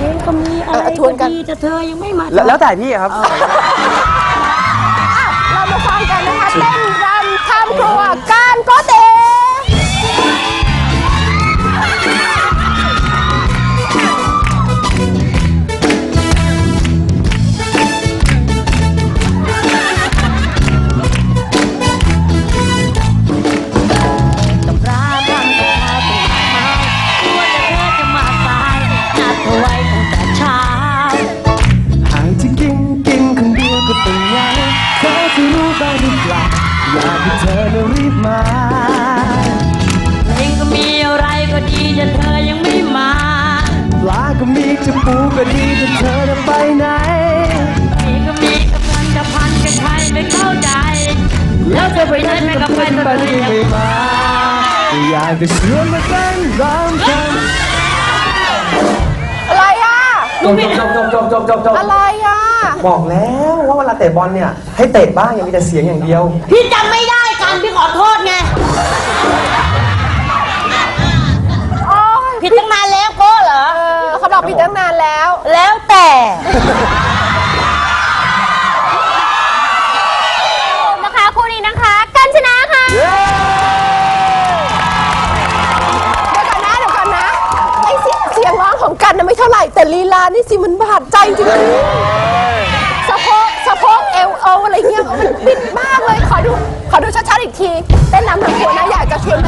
เพลงก็มีอะไรเออทวนกัน ดีแต่เธอยังไม่มาแล้วแล้วแต่พี่อะครับ เรามาฟังกันนะคะเต้นรำทำครัวกา ดีแต่เธอจะไปไหนเพลงก็มีกับพันกับพันกับใครไม่เข้าใจ แล้วเธอไปไหนไม่กับใครเป็นเธอไปไปที่ไหนไม่มา อยากจะชวนมาเต้นรำกัน อะไรอะจบจบจบจบจบจบจบอะไรอะ บอกแล้วว่าเวลาเตะบอลเนี่ย ให้เตะบ้างอย่ามีแต่เสียงอย่างเดียว พี่จำไม่ได้กันพี่ขอโทษไงโอ้ยผิดตั้งนานแล้วก็เหรอ เออเขาบอกผิดตั้งนานแล้ว แล้วแต่ นะคะคู่นี้นะคะกันชนะค่ะ เดี๋ยวก่อนนะเดี๋ยวก่อนนะไอ้เสียงเสียงร้องของกันน่ะไม่เท่าไหร่แต่ลีลานี่สิมันบาดใจจริงๆสะโพกสะโพกเอวเอวอะไรเงี้ยมันบิดมากเลยขอดูขอดูชัดๆอีกทีเต้นน้ำหนักหัวนะอยากจะชวนไป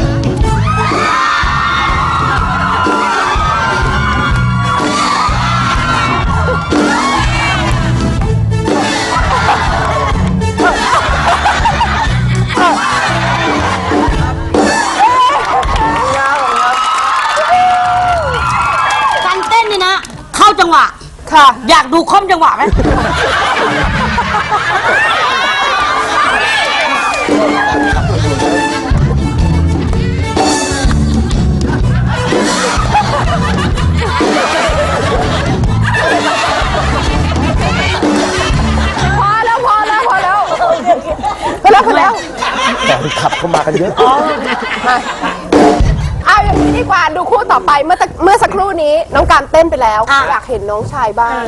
อยากดูคอมจังหวะไหมพอแล้วพอแล้วพอแล้วพอแล้วพอแล้ว แต่ขับเข้ามากันเยอะ มาเอาอย่าง นี้ดีกว่าดูคู่ต่อไปเมื่อตะเมื่อสักครู่นี้น้องการเต้นไปแล้ว อยากเห็นน้องชายบ้าง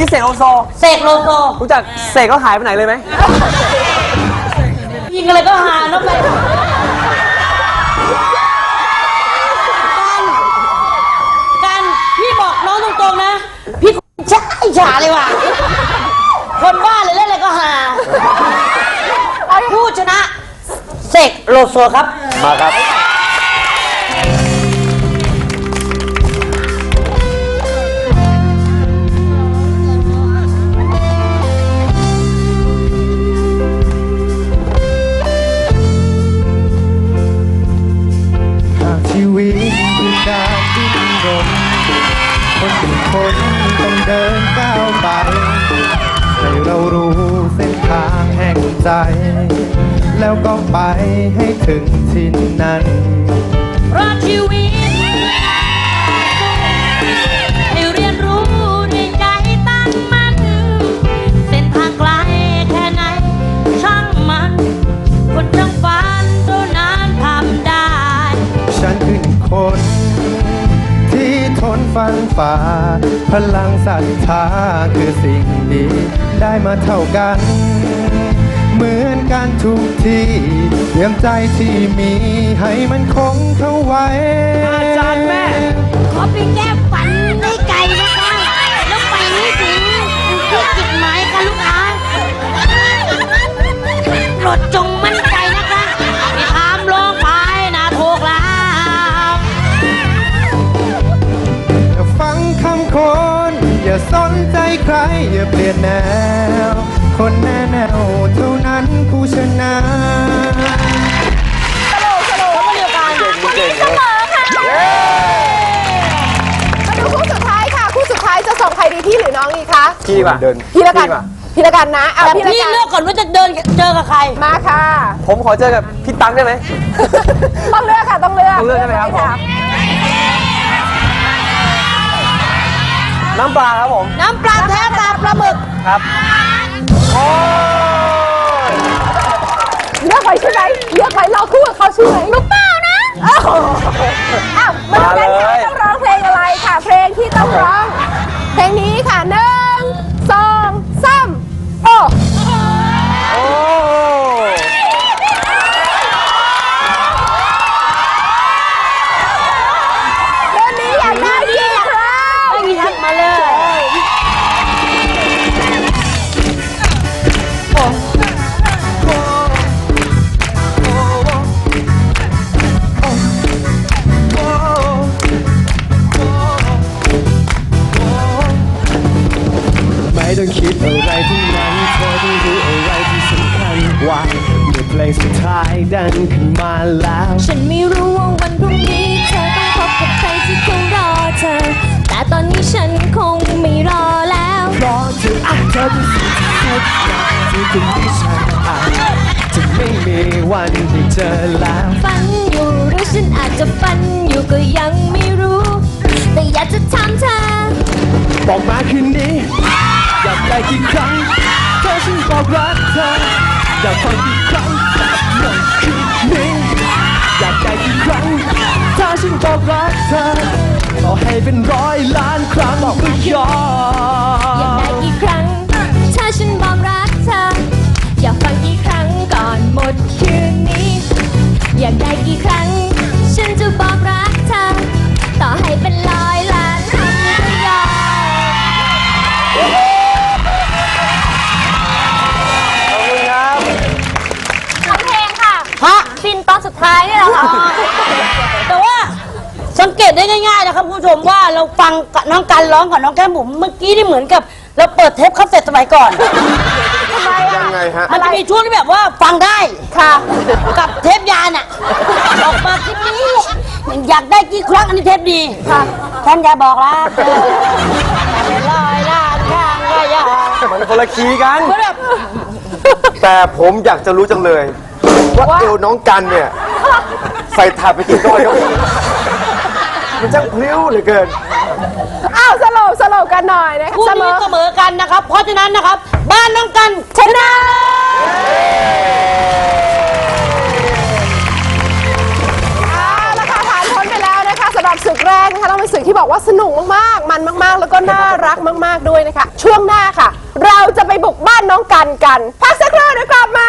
นี่เสกโลโซ เสกโลโซรู้จักเสกแล้วหายไปไหนเลยไหม ยิงอะไรก็หาเนาะไปกันกันพี่บอกน้องตรงๆนะ พี่ช้าอิจฉาเลยว่ะ คนบ้าเลยเล่นอะไรก็หาผู้ชนะ เสกโลโซครับ มาครับ คนเป็นคนต้องเดินก้าวไป ให้เรารู้เส้นทางแห่งใจ แล้วก็ไปให้ถึงที่นั้นเพราะชีวิต นฟันฝ่า พลังศรัทธาคือสิ่งดีได้มาเท่ากัน เหมือนกันทุกทีเตรียมใจที่มีให้มันคงเข้าไว้ คำคน อย่าสนใจใคร อย่าเปลี่ยนแนว คนแน่แนวเท่านั้นผู้ชนะสโลว์สโลว์เดียวกันคนนี้เสมอค่ะมาดูคู่สุดท้ายค่ะ คู่สุดท้ายจะส่งใครดีพี่หรือน้องดีคะพี่ป่ะเดินพี่แล้วกันป่ะพี่พี่ละกันนะเอาแต่พี่ละพี่กันเลือกก่อนว่าจะเดินเจอกับใคร มาค่ะ ผมขอเจอกับพี่ตั๊กได้ไหม ต้องเลือกค่ะต้องเลือกต้องเลือกใช่ไหมครับผม น้ำปลาครับผม น้ำปลาแท้ตาปลาหมึกครับ โอ้ยเลือกไปใช่ไหมเลือกไปเราคู่กับเขาใช่ไหมลูกเปล่านะ อ้าวอ้าวมาดูกันค่ะต้องร้องเต้องคิดอะไรทั้งนั้นเธอต้องรู้อะไรที่สำคัญกว่าเมื่อเพลงสุดท้ายดังขึ้นมาแล้ว ฉันไม่รู้ว่าวันพรุ่งนี้เธอต้องพบกับใครที่คงรอเธอ แต่ตอนนี้ฉันคงไม่รอแล้วเพราะเธออาจจะเป็นสิ่งที่สุดยอดที่คุณที่ฉันอาจจะไม่มีวันได้เจอแล้วฝันอยู่หรือฉันอาจจะฝันอยู่ก็ยังไม่รู้ แต่อยากจะถามเธอ บอกมาคืนนี้อยาก ได้กี่ครั้งเธอฉันบอกรักเธออยากฟังกี่ครั้งในคืนนี้อยากได้กี่ครั้งถ้าฉันบอกรักเธอต่อให้เป็นร้อยล้านครั้งก็ยออยอม ผู้ชมว่าเราฟังกับน้องกันร้องกับน้องแก้มบุ๋มเมื่อกี้นี่เหมือนกับ เราเปิดเทปคาสเซ็ตสมัยก่อน ทำไมอะยังไงฮะ มันจะมีช่วงที่แบบว่าฟังได้ค่ะกับเทปยานอะออกมาคลิปนี้อยากได้กี่ครั้งอันนี้เทปดีค่ะฉันจะบอกรักเธอเป็นร้อยล้านครั้งก็ยังมันคนละคีย์กันเหมือนแบบแต่ผมอยากจะรู้จังเลย ว่าเอวน้องกันเนี่ย ใส่ถาดไปกี่ก้อนครับ มันช่างพลิ้วเหลือเกิน อ้าวสโลบสโลบกันหน่อยนะคะคู่เสมนี้อเสมอกันนะครับ เพราะฉะนั้นนะครับ บ้านน้องกันชนะเอาละค่ะผ่านพ้นไปแล้วนะคะสำหรับศึกแรกนะคะต้องเป็นศึกที่บอกว่าสนุกมากๆ มันมากๆ แล้วก็น่ารักมาก ๆด้วยนะคะ ช่วงหน้าค่ะ เราจะไปบุกบ้านน้องกันกัน พักสักครู่เดี๋ยวกลับมา